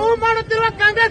humano te va a cambiar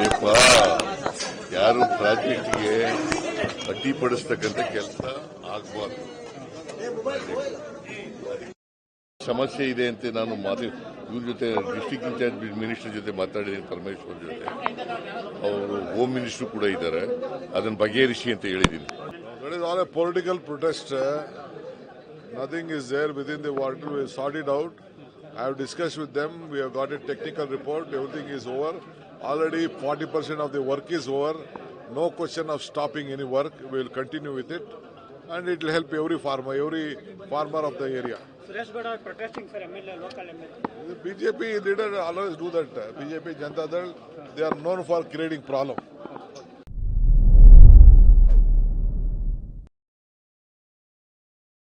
ಮಾಡಬೇಕಪ್ಪ ಯಾರು ಪ್ರಾಜೆಕ್ಟ್ಗೆ ಅಡ್ಡಿಪಡಿಸ್ತಕ್ಕಂಥ ಕೆಲಸ ಆಗಬಾರ್ದು ಸಮಸ್ಯೆ ಇದೆ ಅಂತ ನಾನು ಮಾತು ಇವ್ರ ಜೊತೆ ಡಿಸ್ಟಿಕ್ ಇನ್ಚಾರ್ಜ್ ಮಿನಿಸ್ಟರ್ ಜೊತೆ ಮಾತಾಡಿದ್ದೀನಿ ಪರಮೇಶ್ವರ್ ಜೊತೆ ಅವರು ಹೋಮ್ ಮಿನಿಸ್ಟರ್ ಕೂಡ ಇದ್ದಾರೆ ಅದನ್ನು ಬಗೆಹರಿಸಿ ಅಂತ ಹೇಳಿದ್ದೀನಿ political protest nothing is there with in the water sort it out I have discuss with them we have got a technical report everything is over Already 40% of the work is over. No question of stopping any work. We will continue with it. And it will help every farmer, every farmer of the area. Suresh Gowda are protesting for MLA, local MLA. The BJP leader always do that. BJP Janata Dal, they are known for creating problem.